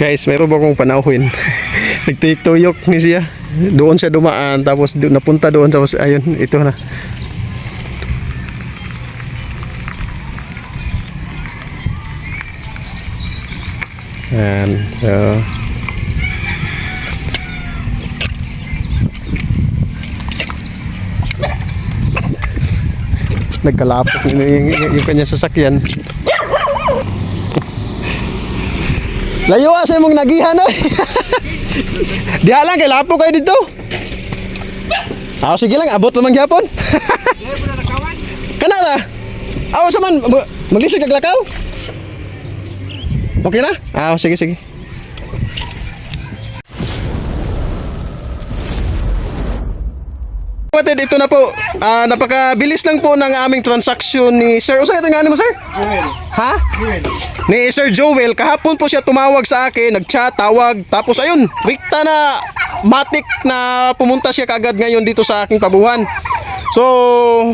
Guys, mayroon ba akong panauhin? Nagtuyok ni siya. Doon siya dumaan, tapos napunta doon, tapos ayun, ito na. Yan. So, nagkalapot yung, yung, yung kanya sasakyan. Layo sa mong nagihan oy. Diha lang kay lapo kayo dito. Ah, sige lang, abot naman gyapon. Kana ta. Aw sa man mag- maglisod kag lakaw. Okay na? Ah, sige sige. Kapatid, ito na po. Ah, napakabilis lang po ng aming transaksyon ni Sir. Usa ito nga mo, Sir? Ha? Ni Sir Joel, kahapon po siya tumawag sa akin, nag-chat, tawag, tapos ayun, rikta na matik na pumunta siya kagad ngayon dito sa aking pabuhan. So,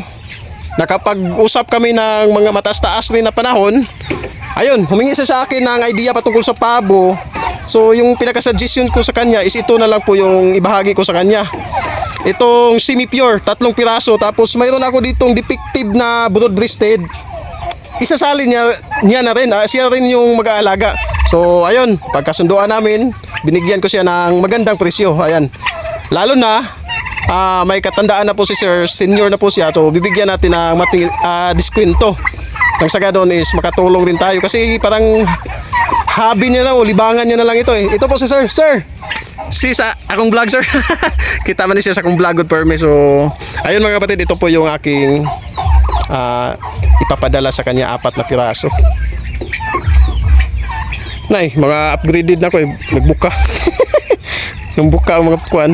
nakapag-usap kami ng mga matas-taas rin na panahon. Ayun, humingi siya sa akin ng idea patungkol sa pabo. So, yung pinaka-suggestion ko sa kanya is ito na lang po yung ibahagi ko sa kanya. Itong semi-pure, tatlong piraso. Tapos mayroon ako ditong defective na broad-breasted isasali niya, niya na rin. ah, siya rin yung mag-aalaga. So, ayun, pagkasunduan namin, binigyan ko siya ng magandang presyo. Ayan. Lalo na, ah, may katandaan na po si Sir, senior na po siya. So, bibigyan natin ng mating ah, diskwento. Nang sa doon is makatulong din tayo. Kasi parang hobby niya na o libangan niya na lang ito eh. Ito po si Sir. Sir! Si sa akong vlog sir. Kita man ni siya sa akong vlog good perme. So, ayun mga kapatid, ito po yung aking ah, ipapadala sa kanya apat na piraso. Nay, mga upgraded na ko eh. Nagbuka. Nung buka ang mga kuan.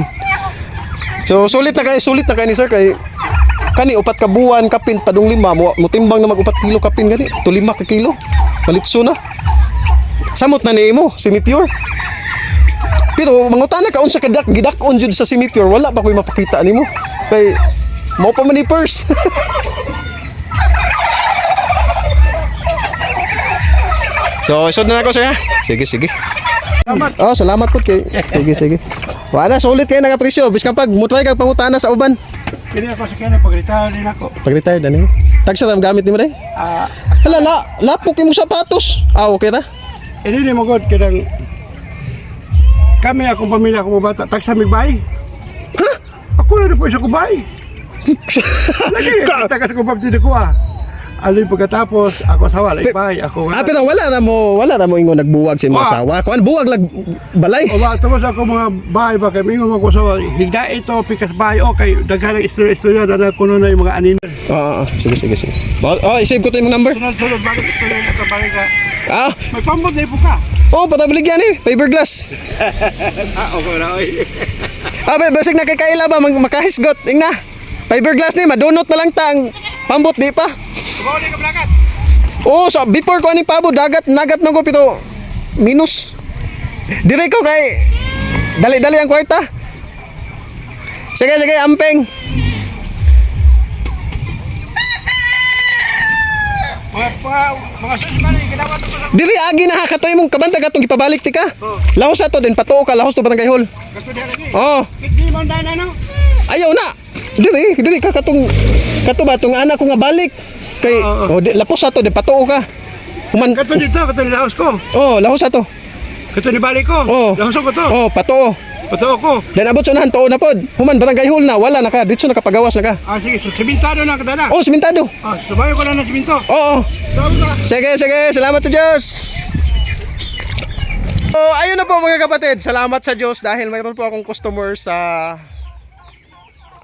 So, sulit na kayo, sulit na kayo ni sir kay kani upat ka buwan kapin padung lima mo mutimbang na mag upat kilo kapin gani to lima ka kilo balitso na samot na ni mo semi pure pero mangutana ka unsa ka dak gidakon jud sa semi pure wala pa koy mapakita nimo kay mo pa man ni purse So, isod na ako sir. Sige, sige. Salamat. Oh, salamat po kay. Sige, sige. Wala, sulit kayo nga presyo. Biskan pag mutry kag pangutana sa uban. Kini ako sa kanya, pag-retire din ako. Pag retired ano? Tag sa gamit nimo day? Ah, Hala, la, lapok imong sapatos. Ah, okay ra. hindi ni mo god kadang kami akong pamilya akong mga bata tagsa mig bay. Ha? Ako na po isa ko bay. Lagi, Ka- taga sa kumpapatid ko ah. Alin pagkatapos, ako sa wala, bay. Ako Ah, pero wala na mo, wala na mo ingon nagbuwag sa imong Wa. asawa. Kuan buwag lag balay. O ba, tapos ako mga bahay ba kay mingon ko sa higda ito pikas bahay o kay daghan ng istorya-istorya na kuno na yung mga anin. Oo, oh, sige, sige, sige. Oh, isave ko to number. Sunod-sunod bakit istorya na ka. Ah, May pambot na ipo ka. Oh, patabilig yan eh. Fiberglass. Ah, okay na oy. Ah, ba, basig na kay kaila ba mag makahisgot. Ingna. Fiberglass ni madunot na lang tang pambot di pa. Ni ka blakat. Oh, so before ko ani pabo dagat nagat na ko pito minus. Dire ko kay dali-dali ang kwarta. Sige, sige, ampeng. Mga mga sunod ni kadawa to sa Dili agi na katoy mong kabanta gatong ipabalik ti ka. Lahos sa to din patuo ka lahos to batang kahol. Gusto diha lagi. Oh, Hindi mo dana no. ayaw na. Dili, dili ka katong kato ba tong anak ko nga balik. Kay oh, Oo, di, lapos sa to din patuo ka. Human Kato dito, kato ni laos ko. Oh, lahos sa to. Kato ni balik ko. Oh. Laos ko to. Oh, patuo. Pato ko. Dan abot sa unahan tuo na pod. Human barangay hall na wala na ka dito na kapagawas na ka. Ah sige, so simentado na kadana. Oh, simentado. Ah, subayo ko na ng simento. Oo. Ka. Sige, sige. Salamat sa Diyos. So, ayun na po mga kapatid. Salamat sa Diyos dahil mayroon po akong customer sa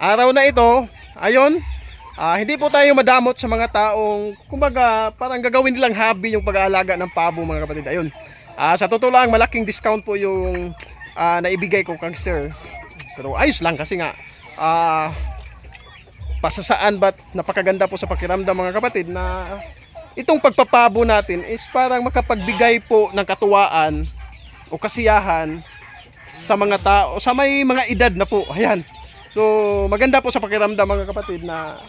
araw na ito. Ayun. Ah, hindi po tayo madamot sa mga taong kumbaga parang gagawin nilang hobby yung pag-aalaga ng pabo mga kapatid. Ayun. Ah, sa totoo lang malaking discount po yung ah, naibigay ko kang sir. Pero ayos lang kasi nga ah pasasaan ba't napakaganda po sa pakiramdam mga kapatid na itong pagpapabo natin is parang makapagbigay po ng katuwaan o kasiyahan sa mga tao, sa may mga edad na po. Ayan. So, maganda po sa pakiramdam mga kapatid na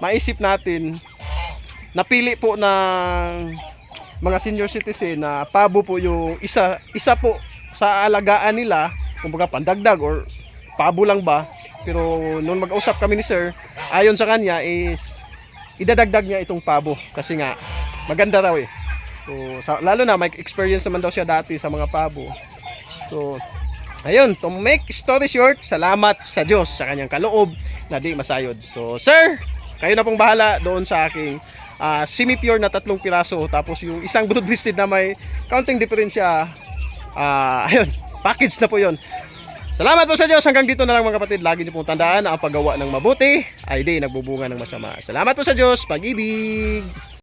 maisip natin napili po ng mga senior citizen na pabo po yung isa isa po sa alagaan nila, kumbaga pandagdag or pabo lang ba. Pero nung mag-usap kami ni sir, ayon sa kanya is idadagdag niya itong pabo kasi nga maganda raw eh. So, sa, lalo na may experience naman daw siya dati sa mga pabo. So, ayun, to make story short, salamat sa Diyos sa kanyang kaloob na di masayod. So, sir, kayo na pong bahala doon sa aking ah, semi-pure na tatlong piraso tapos yung isang brood listed na may counting diferensya ah ayun, package na po yon. Salamat po sa Diyos. Hanggang dito na lang mga kapatid. Lagi niyo pong tandaan na ang paggawa ng mabuti ay di nagbubunga ng masama. Salamat po sa Diyos. Pag-ibig.